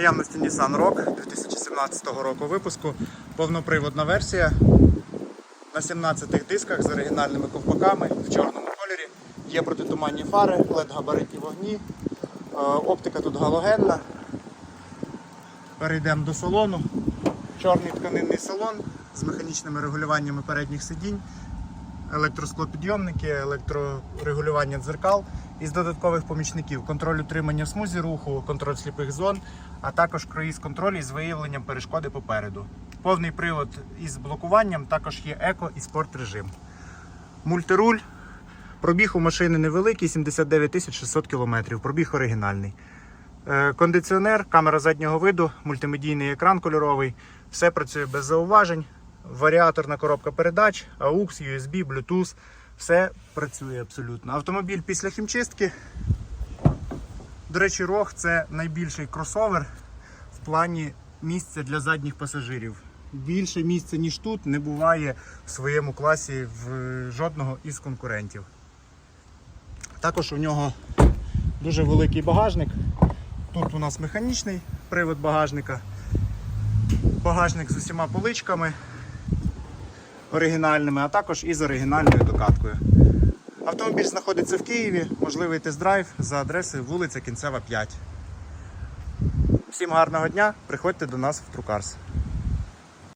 Наявності Nissan Rogue 2017 року випуску. Повноприводна версія на 17 дисках з оригінальними ковпаками в чорному кольорі. Є протитуманні фари, led габаритні вогні. Е, Оптика тут галогенна. Перейдемо до салону. Чорний тканинний салон з механічними регулюваннями передніх сидінь, електросклопідйомники, електрорегулювання дзеркал із додаткових помічників, контроль утримання в смузі руху, контроль сліпих зон, а також круїз контроль із виявленням перешкоди попереду. Повний привод із блокуванням, також є еко і спорт режим. Мультируль. Пробіг у машини невеликий, 79 600 км. Пробіг оригінальний. Е, Кондиціонер, камера заднього виду, мультимедійний екран кольоровий. Все працює без зауважень. Варіаторна коробка передач, AUX, USB, Bluetooth. Все працює абсолютно. Автомобіль після хімчистки. До речі, Рог це найбільший кросовер в плані місця для задніх пасажирів. Більше місця, ніж тут, не буває в своєму класі в жодного із конкурентів. Також у нього дуже великий багажник. Тут у нас механічний привод багажника. Багажник з усіма поличками оригінальними, а також із оригінальною докаткою. Автомобіль знаходиться в Києві, можливий тест-драйв за адресою вулиця Кінцева 5. Всім гарного дня, приходьте до нас в Трукарс.